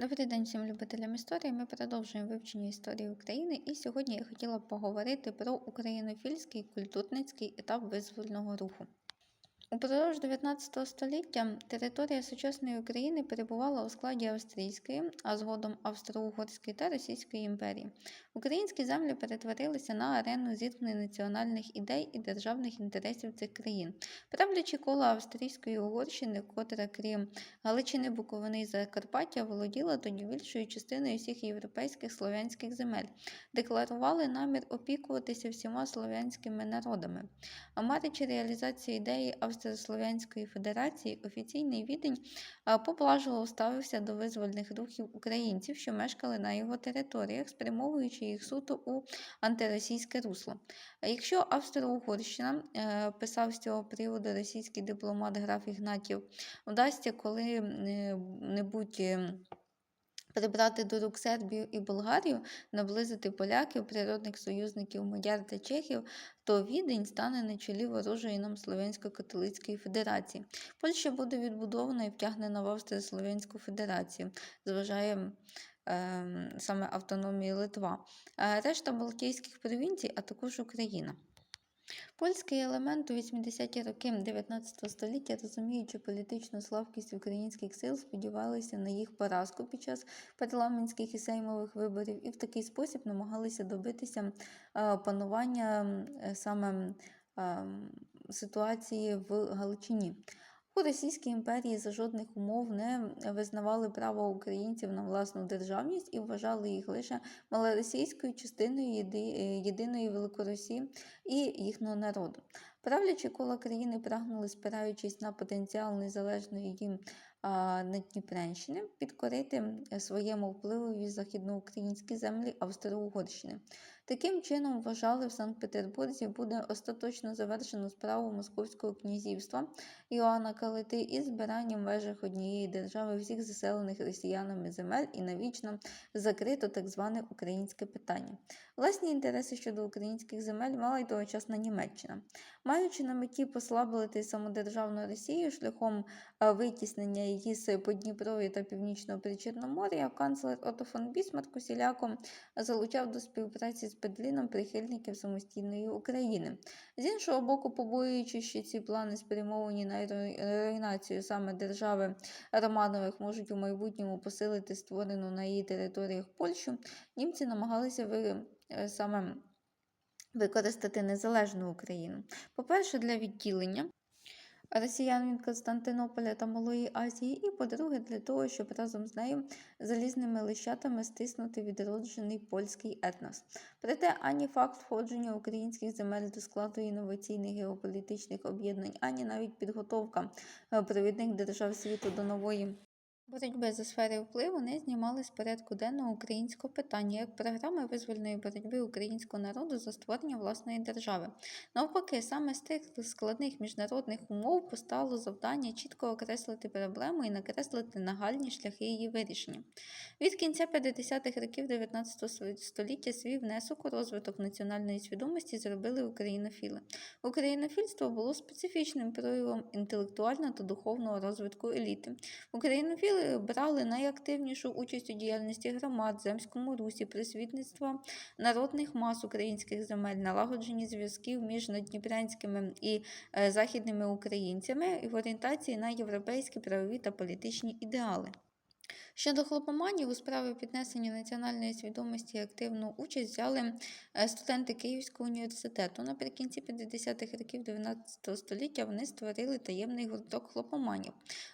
Добрий день всім любителям історії. Ми продовжуємо вивчення історії України, і сьогодні я хотіла б поговорити про українофільський культурницький етап визвольного руху. Упродовж 19 століття територія сучасної України перебувала у складі Австрійської, а згодом Австро-Угорської та Російської імперії. Українські землі перетворилися на арену зіткнень національних ідей і державних інтересів цих країн. Правлячі кола Австрійської Угорщини, котра, крім Галичини, Буковини і Закарпаття, володіла тоді більшою частиною всіх європейських слов'янських земель, декларували намір опікуватися всіма слов'янськими народами. А маричі реалізації ідеї Австро-Слов'янської Федерації офіційний відень поблажливо ставився до визвольних рухів українців, що мешкали на його територіях, спрямовуючи їх суто у антиросійське русло. Якщо Австро-Угорщина, е, писав з цього приводу російський дипломат граф Ігнатів, вдасться коли-небудь е, прибрати до рук Сербію і Болгарію, наблизити поляків, природних союзників Мадяр та Чехів, то Відень стане на чолі ворожої нам Слов'янсько-католицької федерації. Польща буде відбудована і втягнена в Австро-Слов'янську федерацію, зважає ем, саме автономії Литва, Е, решта Балтійських провінцій, а також Україна. Польський елемент у 80-ті роки 19 століття, розуміючи політичну слабкість українських сил, сподівалися на їх поразку під час парламентських і сеймових виборів і в такий спосіб намагалися добитися е, панування е, саме е, ситуації в Галичині. У Російській імперії за жодних умов не визнавали право українців на власну державність і вважали їх лише малоросійською частиною єди- єдиної Великоросії і їхнього народу. Правлячі кола країни прагнули, спираючись на потенціал незалежної їм а, Надніпрянщини, підкорити е, своєму впливові західноукраїнські землі Австро-Угорщини. Таким чином, вважали, в Санкт-Петербурзі буде остаточно завершено справу Московського князівства Іоанна Калити із збиранням в межах однієї держави всіх заселених росіянами земель і навічно закрито так зване українське питання. Власні інтереси щодо українських земель мала й тогочасна Німеччина. Маючи на меті послабити самодержавну Росію шляхом витіснення її з Подніпров'я та Північного Причорномор'я, канцлер Отто фон Бісмарк усіляко залучав до співпраці з Берліном прихильників самостійної України. З іншого боку, побоюючись, що ці плани спрямовані на руйнацію саме держави Романових можуть у майбутньому посилити створену на її територіях Польщу, німці намагалися ви, е, саме використати незалежну Україну. По-перше, для відділення росіян від Константинополя та Малої Азії, і по-друге, для того, щоб разом з нею залізними лищатами стиснути відроджений польський етнос. Проте ані факт входження українських земель до складу інноваційних геополітичних об'єднань, ані навіть підготовка провідних держав світу до нової. Боротьби за сфери впливу не знімали з порядку денного українського питання як програми визвольної боротьби українського народу за створення власної держави. Навпаки, саме з тих складних міжнародних умов постало завдання чітко окреслити проблему і накреслити нагальні шляхи її вирішення. Від кінця 50-х років 19 століття свій внесок у розвиток національної свідомості зробили українофіли. Українофільство було специфічним проявом інтелектуального та духовного розвитку еліти. Українофіли брали найактивнішу участь у діяльності громад, земському русі, присвітництва народних мас українських земель, налагодженні зв'язків між надніпрянськими і е, західними українцями в орієнтації на європейські правові та політичні ідеали. Щодо хлопоманів у справі піднесення національної свідомості активну участь взяли е, студенти Київського університету. Наприкінці 50-х років 19 століття вони створили таємний гурток хлопоманів.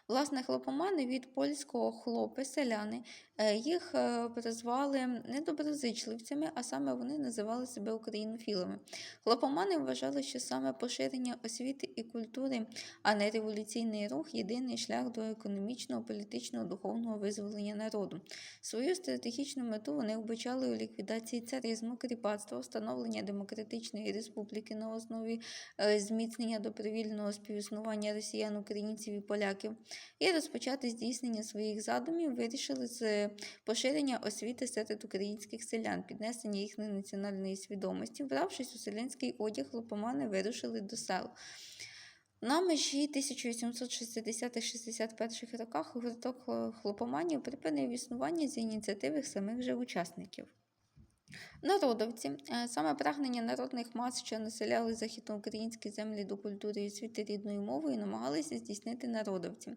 Власне, хлопомани від польського хлопи, селяни, е, їх е, призвали недоброзичливцями, а саме вони називали себе українофілами. Хлопомани вважали, що саме поширення освіти і культури, а не революційний рух єдиний шлях до економічного, політичного, духовного визволення народу. Свою стратегічну мету вони вбачали у ліквідації царизму, кріпацтва, встановлення демократичної республіки на основі е, зміцнення добровільного співіснування росіян, українців і поляків, і розпочати здійснення своїх задумів вирішили з поширення освіти серед українських селян, піднесення їхньої національної свідомості. Вбравшись у селянський одяг, лопомани вирушили до сел. На межі 1860-61 роках гурток хлопоманів припинив існування з ініціативи самих же учасників. Народовці, е, саме прагнення народних мас, що населяли західноукраїнські землі до культури і освіти рідною мовою, намагалися здійснити народовці.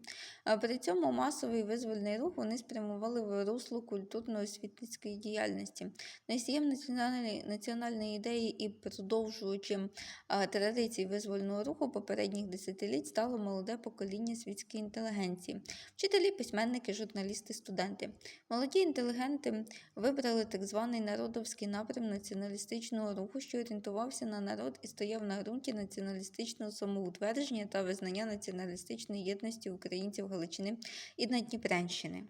При цьому масовий визвольний рух вони спрямували в русло культурно-освітницької діяльності. Носієм національної, національної ідеї і продовжувачем а, традицій визвольного руху попередніх десятиліть стало молоде покоління світської інтелігенції, вчителі, письменники, журналісти, студенти. Молоді інтелігенти вибрали так званий народовський напрям націоналістичного руху, що орієнтувався на народ і стояв на ґрунті націоналістичного самоутвердження та визнання націоналістичної єдності українців Галичини і Надніпрянщини.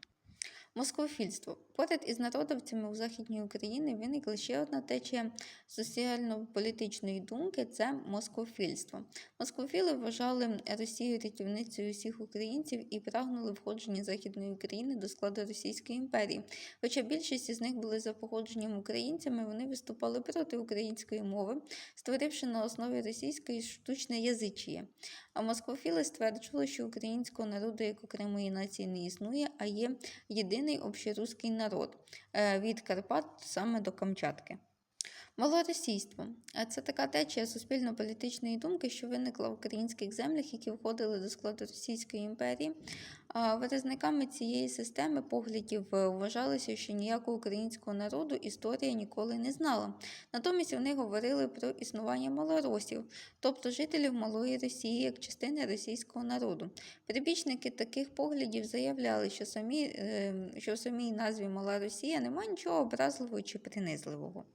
Москофільство. Поряд із народовцями у Західній Україні виникла ще одна течія соціально-політичної думки це москофільство. Москофіли вважали Росію рятівницею усіх українців і прагнули входження Західної України до складу Російської імперії. Хоча більшість із них були за походженням українцями, вони виступали проти української мови, створивши на основі російської штучне язичіє. А москофіли стверджували, що українського народу як окремої нації не існує, а є єдиний общеруський народ е, від Карпат саме до Камчатки. Малоросійство це така течія суспільно-політичної думки, що виникла в українських землях, які входили до складу Російської імперії. Виразниками цієї системи поглядів е, вважалося, що ніякого українського народу історія ніколи не знала. Натомість вони говорили про існування малоросів, тобто жителів Малої Росії як частини російського народу. Прибічники таких поглядів заявляли, що, самі, е, що в самій назві Мала Росія немає нічого образливого чи принизливого.